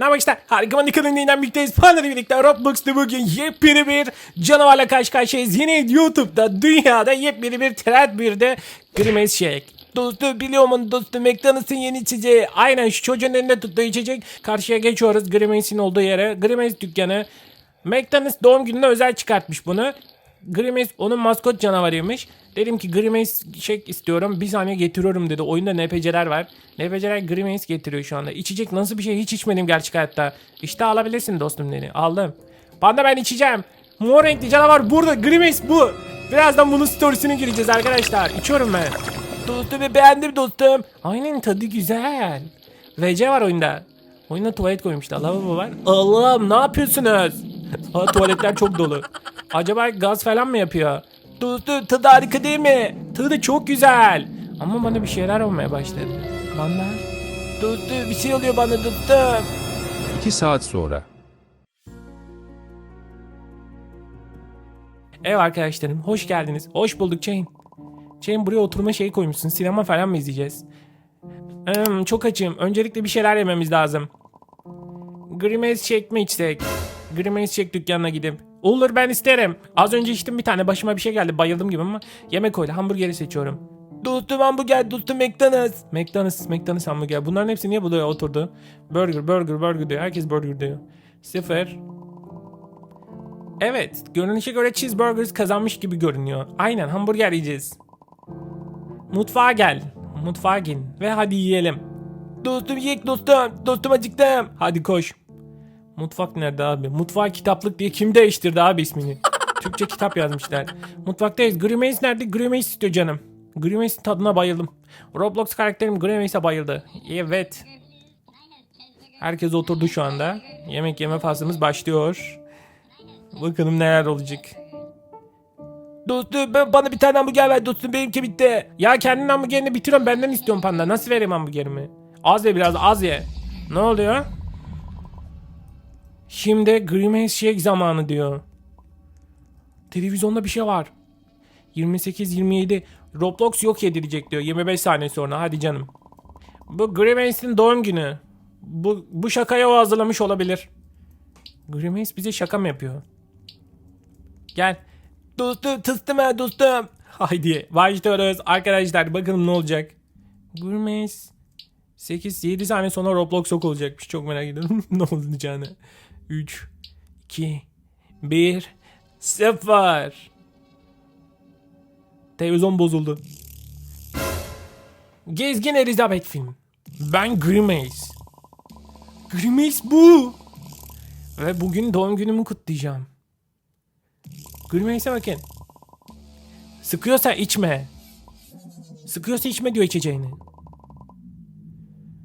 Ne yapmak ister? Harika Manika'nın yeniden birlikteyiz. Pana'da birlikte Roblox'ta bugün yepyeni bir canavarla karşı karşıyayız. Yine YouTube'da, dünyada yepyeni bir trend bir de Grimace Shake. Dostu biliyor musun dostu McDonald's'ın yeni içeceği. Aynen şu çocuğun elinde tuttuğu içecek. Karşıya geçiyoruz Grimace'in olduğu yere. Grimace dükkanı. McDonald's doğum gününe özel çıkartmış bunu. Grimace onun maskot canavarıymış. Dedim ki Grimace şey istiyorum. Bir saniye getiriyorum dedi. Oyunda NPC'ler var. NPC'ler Grimace getiriyor şu anda. İçecek nasıl bir şey hiç içmedim gerçek hayatta. İşte alabilirsin dostum dedi. Aldım. Panda ben içeceğim. Mor renkli canavar burada. Grimace bu. Birazdan bunun storiesine gireceğiz arkadaşlar. İçiyorum ben. Dostum beğendim dostum. Aynen tadı güzel. VC var oyunda. Oyuna tuvalet koymuşlar. Lavabo var. Allah'ım ne yapıyorsunuz? Aa, tuvaletler çok dolu. Acaba gaz falan mı yapıyor? Dostum tadı harika değil mi? Tadı çok güzel. Ama bana bir şeyler olmaya başladı. Bana. Dostum bir şey oluyor bana dostum. 2 saat sonra. Ev arkadaşlarım hoş geldiniz. Hoş bulduk Chain. Chain buraya oturma şeyi koymuşsun. Sinema falan mı izleyeceğiz? Hmm, çok açım. Öncelikle bir şeyler yememiz lazım. Grimace Shake mi içsek? Grimace Shake dükkanına gidip. Olur ben isterim. Az önce içtim bir tane başıma bir şey geldi bayıldım gibi ama yemek öyle hamburgeri seçiyorum. Dostum hamburger, dostum McDonald's. McDonald's, McDonald's hamburger. Bunların hepsi niye buraya oturdu? Burger, burger, burger diyor. Herkes burger diyor. Sıfır. Evet, görünüşe göre cheeseburgers kazanmış gibi görünüyor. Aynen, hamburger yiyeceğiz. Mutfağa gel. Mutfağa gelin ve hadi yiyelim. Dostum yiyek dostum. Dostum acıktım. Hadi koş. Mutfak nerede abi? Mutfağa kitaplık diye kim değiştirdi abi ismini? Türkçe kitap yazmışlar. Mutfaktayız. Grimace nerede? Grimace istiyor canım. Grimace'in tadına bayıldım. Roblox karakterim Grimace'e bayıldı. Evet. Herkes oturdu şu anda. Yemek yeme faslımız başlıyor. Bakalım neler olacak. Dostum ben, bana bir tane hamburger ver dostum benimki bitti. Ya kendin hamburgerini bitiriyorum benden istiyorum panda. Nasıl vereyim hamburgerimi? Az ye biraz az ye. Ne oluyor? Şimdi Grimace Shake zamanı diyor. Televizyonda bir şey var. 28-27 Roblox yok edilecek diyor 25 saniye sonra hadi canım. Bu Grimace'in doğum günü. Bu, bu şakaya o hazırlamış olabilir. Grimace bize şaka mı yapıyor? Gel. Dostum tıstım ha dostum. Haydi başlıyoruz. Arkadaşlar bakalım ne olacak. Grimace 8-7 saniye sonra Roblox yok olacakmış. Çok merak ediyorum ne olacağını. 3 2 1 0 Televizyon bozuldu. Gezgin Elizabeth film. Ben Grimace. Grimace bu. Ve bugün doğum günümü kutlayacağım. Grimace'e bakın. Sıkıyorsa içme. Sıkıyorsa içme diyor içeceğini.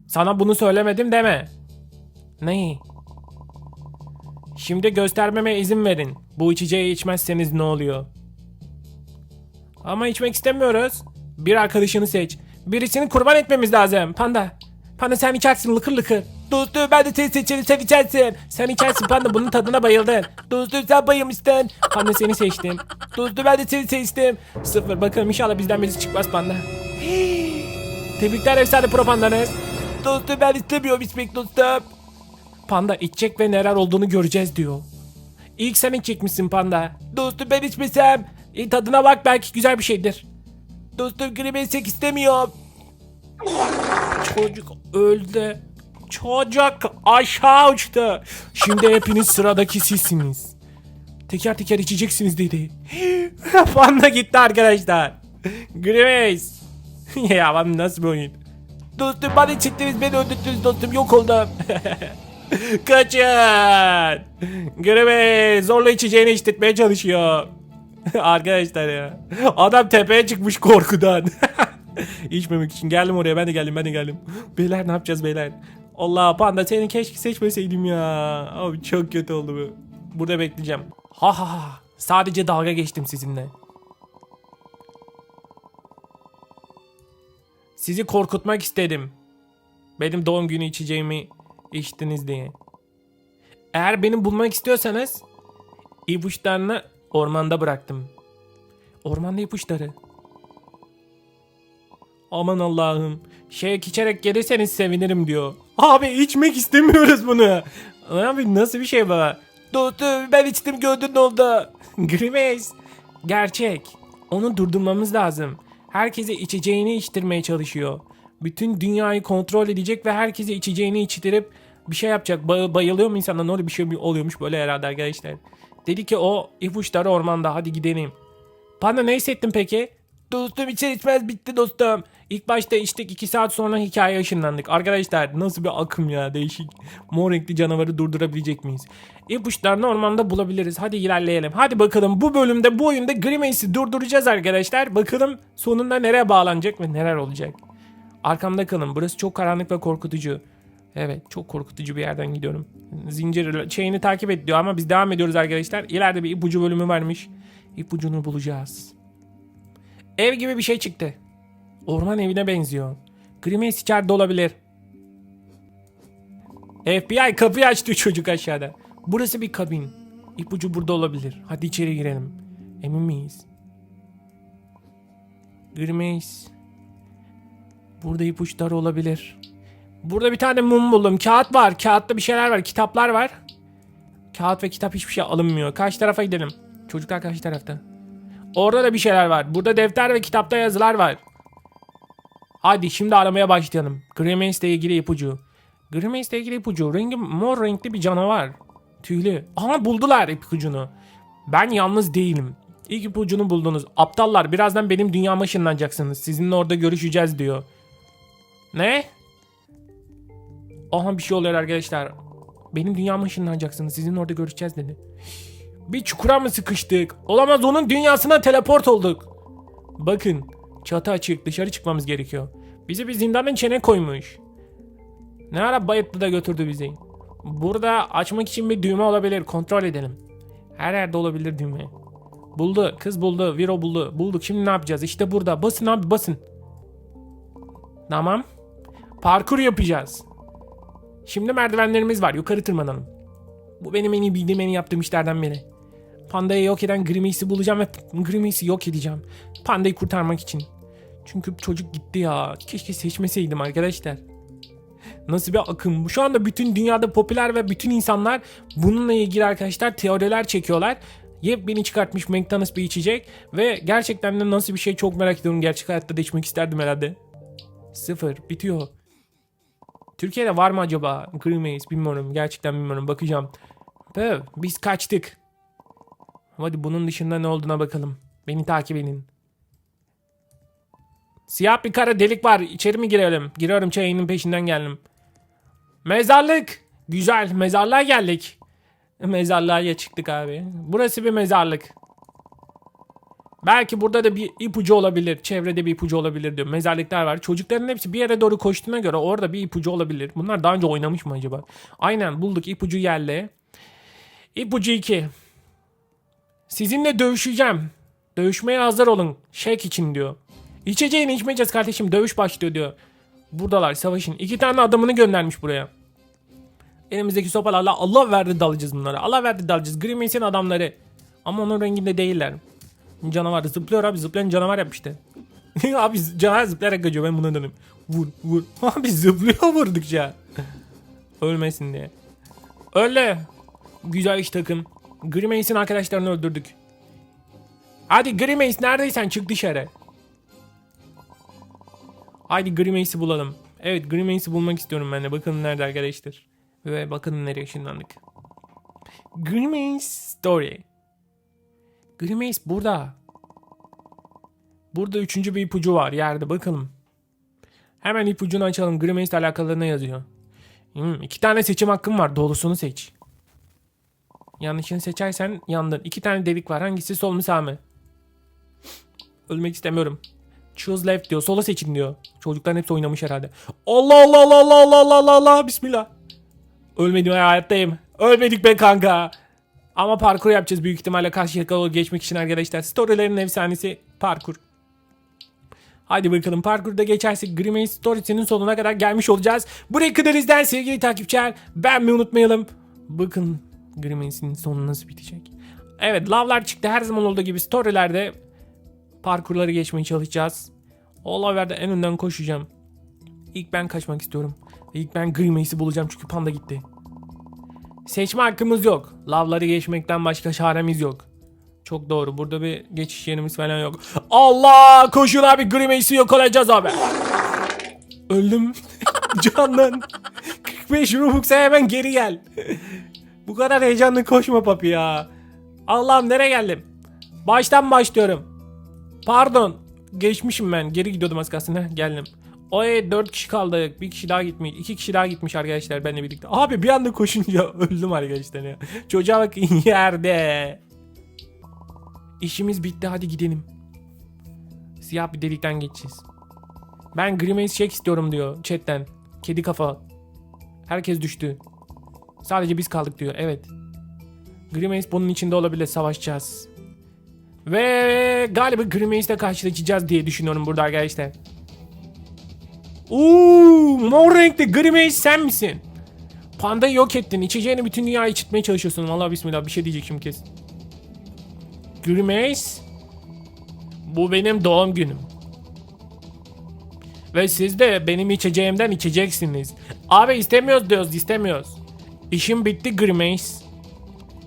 Sana bunu söylemedim deme. Neyi? Şimdi göstermeme izin verin. Bu içeceği içmezseniz ne oluyor? Ama içmek istemiyoruz. Bir arkadaşını seç. Birisini kurban etmemiz lazım. Panda. Panda sen içersin lıkır lıkır. Dostum ben de seni seçerim sen içersin. Sen içersin panda bunun tadına bayıldın. Dostum sen bayılmıştın. Panda seni seçtim. Dostum ben de seni seçtim. Sıfır bakalım inşallah bizden birisi çıkmaz panda. Tebrikler efsane pro pandanız. Dostum ben istemiyorum içmek dostum. Panda içecek ve neler olduğunu göreceğiz diyor. İlk sen içecekmişsin panda. Dostum ben içmesem. E, tadına bak belki güzel bir şeydir. Dostum grimesek istemiyorum. Çocuk öldü. Çocuk aşağı uçtu. Şimdi hepiniz sıradaki sizsiniz. Teker teker içeceksiniz dedi. Panda gitti arkadaşlar. Grimace. ya lan nasıl bir oyun? Dostum bana içittiniz beni öldürdünüz dostum yok oldum. Kaçın. Grimace zorla içeceğini içtirtmeye çalışıyor. Arkadaşlar ya. Adam tepeye çıkmış korkudan. İçmemek için geldim oraya ben de geldim ben de geldim. Beyler ne yapacağız beyler? Allah panda seni keşke seçmeseydim ya. Abi çok kötü oldu bu. Burada bekleyeceğim. Ha ha ha. Sadece dalga geçtim sizinle. Sizi korkutmak istedim. Benim doğum günü içeceğimi içtiniz diye. Eğer beni bulmak istiyorsanız ipuçlarını ormanda bıraktım. Ormanda ipuçları. Aman Allah'ım. Şey içerek gelirseniz sevinirim diyor. Abi içmek istemiyoruz bunu. Abi nasıl bir şey bu? Dostum ben içtim gördün oldu? Grimace. Gerçek. Onu durdurmamız lazım. Herkese içeceğini içtirmeye çalışıyor. Bütün dünyayı kontrol edecek ve herkese içeceğini içtirip bir şey yapacak. Ba- bayılıyor mu insanlar? Ne oluyor bir şey oluyormuş böyle herhalde arkadaşlar. Dedi ki o ipuçları ormanda hadi gidelim. Panda ne hissettin peki? Dostum içer içmez bitti dostum. İlk başta içtik 2 saat sonra hikaye ışınlandık. Arkadaşlar nasıl bir akım ya değişik. Mor renkli canavarı durdurabilecek miyiz? İpuçlarını ormanda bulabiliriz. Hadi ilerleyelim. Hadi bakalım bu bölümde bu oyunda Grimace'i durduracağız arkadaşlar. Bakalım sonunda nereye bağlanacak ve neler olacak. Arkamda kalın. Burası çok karanlık ve korkutucu. Evet çok korkutucu bir yerden gidiyorum. Zincir şeyini takip et diyor ama biz devam ediyoruz arkadaşlar. İleride bir ipucu bölümü varmış. İpucunu bulacağız. Ev gibi bir şey çıktı. Orman evine benziyor. Grimace içeride olabilir. FBI kapıyı açtı çocuk aşağıda. Burası bir kabin. İpucu burada olabilir. Hadi içeri girelim. Emin miyiz? Grimace. Burada ipuçları olabilir. Burada bir tane mum buldum. Kağıt var. Kağıtta bir şeyler var. Kitaplar var. Kağıt ve kitap hiçbir şey alınmıyor. Karşı tarafa gidelim. Çocuklar karşı tarafta. Orada da bir şeyler var. Burada defter ve kitapta yazılar var. Hadi şimdi aramaya başlayalım. Grimace ile ilgili ipucu. Grimace ile ilgili ipucu. Rengi mor renkli bir canavar. Tüylü. Aha buldular ipucunu. Ben yalnız değilim. İlk ipucunu buldunuz. Aptallar birazdan benim dünyama ışınlanacaksınız. Sizinle orada görüşeceğiz diyor. Ne? Aha bir şey oluyor arkadaşlar. Benim dünyama ışınlanacaksınız. Sizinle orada görüşeceğiz dedi. Bir çukura mı sıkıştık? Olamaz onun dünyasına teleport olduk. Bakın çatı açık dışarı çıkmamız gerekiyor. Bizi bir zindanın içine koymuş. Ne ara bayıttı da götürdü bizi. Burada açmak için bir düğme olabilir kontrol edelim. Her yerde olabilir düğme. Buldu kız buldu Viro buldu. Bulduk şimdi ne yapacağız İşte burada basın abi basın. Tamam. Parkur yapacağız. Şimdi merdivenlerimiz var yukarı tırmanalım. Bu benim en iyi bildiğim en iyi yaptığım işlerden biri. Pandayı yok eden Grimace'i bulacağım ve Grimace'i yok edeceğim. Pandayı kurtarmak için. Çünkü çocuk gitti ya. Keşke seçmeseydim arkadaşlar. Nasıl bir akım bu. Şu anda bütün dünyada popüler ve bütün insanlar bununla ilgili arkadaşlar teoriler çekiyorlar. Yepyeni çıkartmış McDonald's bir içecek. Ve gerçekten de nasıl bir şey çok merak ediyorum. Gerçek hayatta da içmek isterdim herhalde. Sıfır. Bitiyor. Türkiye'de var mı acaba? Grimace bilmiyorum. Gerçekten bilmiyorum. Bakacağım. Pöv, biz kaçtık. Hadi bunun dışında ne olduğuna bakalım. Beni takip edin. Siyah bir kara delik var. İçeri mi girelim? Giriyorum çayının peşinden geldim. Mezarlık. Güzel. Mezarlığa geldik. Mezarlığa çıktık abi. Burası bir mezarlık. Belki burada da bir ipucu olabilir. Çevrede bir ipucu olabilir diyor. Mezarlıklar var. Çocukların hepsi bir yere doğru koştuğuna göre orada bir ipucu olabilir. Bunlar daha önce oynamış mı acaba? Aynen bulduk ipucu yerle. İpucu 2. Sizinle dövüşeceğim. Dövüşmeye hazır olun. Şek için diyor. İçeceğini içmeyeceğiz kardeşim. Dövüş başlıyor diyor. Buradalar savaşın. İki tane adamını göndermiş buraya. Elimizdeki sopalarla Allah verdi dalacağız bunlara. Allah verdi dalacağız. Grimace'in adamları. Ama onun renginde değiller. Canavar zıplıyor abi zıplayan canavar yapmıştı. abi canavar zıplayarak kaçıyor ben buna dönüyorum. Vur vur. Abi zıplıyor vurdukça. Ölmesin diye. Öyle. Güzel iş takım. Grimace'in arkadaşlarını öldürdük. Hadi Grimace neredeysen çık dışarı. Haydi Grimace'i bulalım. Evet Grimace'i bulmak istiyorum ben de. Bakın nerede arkadaşlar. Ve bakın nereye ışınlandık. Grimace Story. Grimace burada. Burada üçüncü bir ipucu var yerde bakalım. Hemen ipucunu açalım. Grimace ile alakalı ne yazıyor? Hmm, iki tane seçim hakkım var. Doğrusunu seç. Yanlışını seçersen yandın. İki tane delik var. Hangisi sol mu sağ mı? Ölmek istemiyorum. Choose left diyor. Sola seçin diyor. Çocukların hepsi oynamış herhalde. Allah Allah Allah Allah Allah Allah Allah. Bismillah. Ölmedim hayattayım. Ölmedik be kanka. Ama parkur yapacağız büyük ihtimalle karşı yakalı geçmek için arkadaşlar. Storylerin efsanesi parkur. Hadi bakalım parkurda geçersek Grimace Stories'inin sonuna kadar gelmiş olacağız. Buraya kadar izleyen sevgili takipçiler beğenmeyi unutmayalım. Bakın Grimace'in sonu nasıl bitecek. Evet lavlar çıktı her zaman olduğu gibi storylerde parkurları geçmeye çalışacağız. Olaver'de en önden koşacağım. İlk ben kaçmak istiyorum. İlk ben Grimace'i bulacağım çünkü panda gitti. Seçme hakkımız yok. Lavları geçmekten başka çaremiz yok. Çok doğru. Burada bir geçiş yerimiz falan yok. Allah! Koşun abi Grimace'i yok olacağız abi. Öldüm. Canlan. 45 Robux'a hemen geri gel. Bu kadar heyecanlı koşma papi ya. Allah'ım nereye geldim? Baştan başlıyorum. Pardon. Geçmişim ben. Geri gidiyordum az kalsın. Heh, geldim. Oy 4 kişi kaldık. Bir kişi daha gitmiş. 2 kişi daha gitmiş arkadaşlar benimle birlikte. Abi bir anda koşunca öldüm arkadaşlar ya. Çocuğa bakın yerde. İşimiz bitti hadi gidelim. Siyah bir delikten geçeceğiz. Ben Grimace Shake istiyorum diyor chatten. Kedi kafa. Herkes düştü. Sadece biz kaldık diyor. Evet. Grimace bunun içinde olabilir. Savaşacağız. Ve galiba Grimace'le karşılaşacağız diye düşünüyorum burada arkadaşlar. Uuu mor renkli Grimace sen misin? Pandayı yok ettin. İçeceğini bütün dünyayı içitmeye çalışıyorsun. Vallahi bismillah bir şey diyecek şimdi kesin. Grimace. Bu benim doğum günüm. Ve siz de benim içeceğimden içeceksiniz. Abi istemiyoruz diyoruz istemiyoruz. İşim bitti Grimace.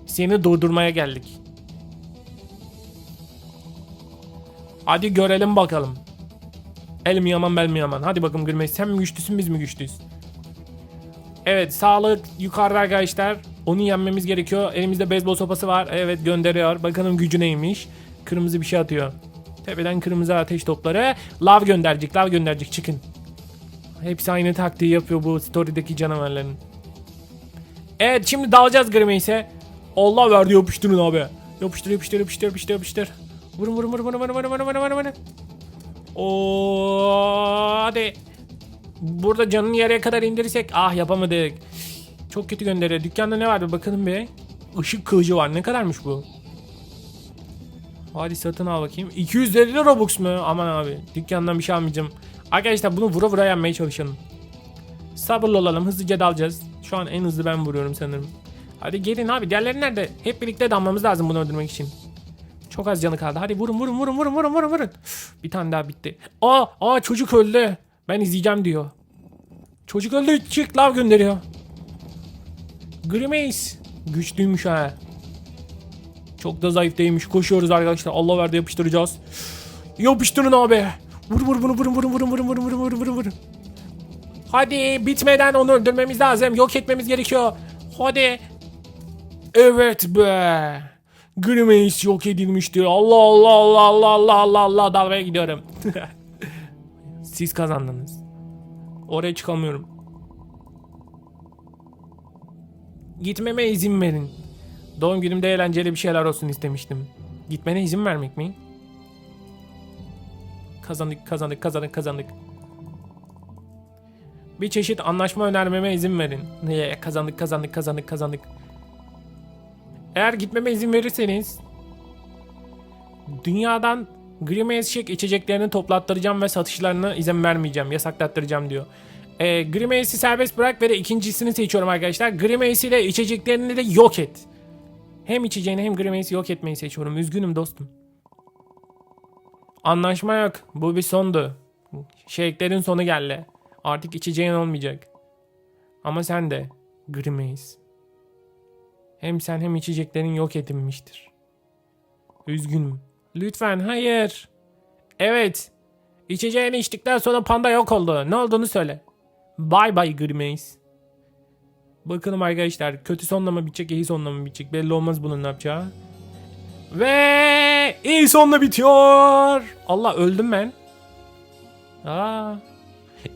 Seni durdurmaya geldik. Hadi görelim bakalım. El mi yaman bel mi yaman. Hadi bakalım Grimace sen mi güçlüsün biz mi güçlüyüz? Evet sağlık yukarıda arkadaşlar. Onu yenmemiz gerekiyor. Elimizde beyzbol sopası var. Evet gönderiyor. Bakalım gücü neymiş. Kırmızı bir şey atıyor. Tepeden kırmızı ateş topları. Lav gönderecek. Lav gönderecek. Çıkın. Hepsi aynı taktiği yapıyor bu story'deki canavarların. Evet şimdi dalacağız Grimace'e. Allah verdi yapıştırın abi. Yapıştır yapıştır yapıştır yapıştır yapıştır. Vurun vurun vurun vurun vurun vurun vurun vurun vurun. Oo, hadi. Burada canını yarıya kadar indirirsek. Ah yapamadık. Çok kötü gönderiyor. Dükkanda ne vardı bakalım bir. Işık kılıcı var. Ne kadarmış bu? Hadi satın al bakayım. 250 Robux mu? Aman abi. Dükkandan bir şey almayacağım. Arkadaşlar bunu vura vura yenmeye çalışalım. Sabırlı olalım. Hızlıca dalacağız. Şu an en hızlı ben vuruyorum sanırım. Hadi gelin abi. Diğerleri nerede? Hep birlikte dalmamız lazım bunu öldürmek için. Çok az canı kaldı. Hadi vurun vurun vurun vurun vurun vurun vurun. Bir tane daha bitti. Aa, aa çocuk öldü. Ben izleyeceğim diyor. Çocuk öldü. Çık lav gönderiyor. Grimace. Güçlüymüş ha. Çok da zayıf değilmiş. Koşuyoruz arkadaşlar. Allah verdi yapıştıracağız. Yapıştırın abi. Vur vur vur vurun vurun vurun vurun vurun vurun vurun vurun vurun. Hadi bitmeden onu öldürmemiz lazım. Yok etmemiz gerekiyor. Hadi. Evet be. Grimace yok edilmiştir. Allah Allah Allah Allah Allah Allah Allah dalmaya gidiyorum. Siz kazandınız. Oraya çıkamıyorum. Gitmeme izin verin. Doğum günümde eğlenceli bir şeyler olsun istemiştim. Gitmene izin vermek mi? Kazandık, kazandık, kazandık, kazandık. Bir çeşit anlaşma önermeme izin verin. Niye? Kazandık, kazandık, kazandık, kazandık. Eğer gitmeme izin verirseniz dünyadan Grimace Shake içeceklerini toplattıracağım ve satışlarına izin vermeyeceğim. Yasaklattıracağım diyor. E, Grimace'i serbest bırak ve de ikincisini seçiyorum arkadaşlar. Grimace ile içeceklerini de yok et. Hem içeceğini hem Grimace'i yok etmeyi seçiyorum. Üzgünüm dostum. Anlaşma yok. Bu bir sondu. Shake'lerin sonu geldi. Artık içeceğin olmayacak. Ama sen de Grimace. Hem sen hem içeceklerin yok edilmiştir. Üzgünüm. Lütfen hayır. Evet. İçeceğini içtikten sonra panda yok oldu. Ne olduğunu söyle. Bye bye Grimace. Bakalım arkadaşlar kötü sonla mı bitecek iyi sonla mı bitecek belli olmaz bunun ne yapacağı. Ve iyi sonla bitiyor. Allah öldüm ben. Aa.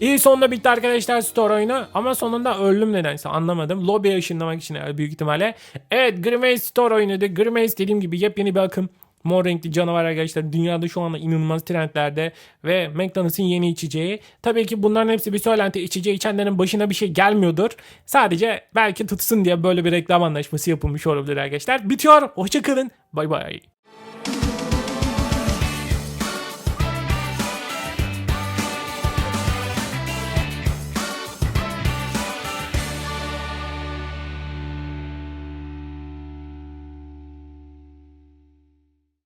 İyi sonunda bitti arkadaşlar store oyunu ama sonunda öldüm nedense anlamadım. Lobby'ye ışınlamak için büyük ihtimalle. Evet Grimace store oyunuydu. Grimace dediğim gibi yepyeni bir akım. Mor renkli canavar arkadaşlar dünyada şu anda inanılmaz trendlerde ve McDonald's'ın yeni içeceği. Tabii ki bunların hepsi bir söylenti içeceği içenlerin başına bir şey gelmiyordur. Sadece belki tutsun diye böyle bir reklam anlaşması yapılmış olabilir arkadaşlar. Bitiyor. Hoşçakalın. Bay bay.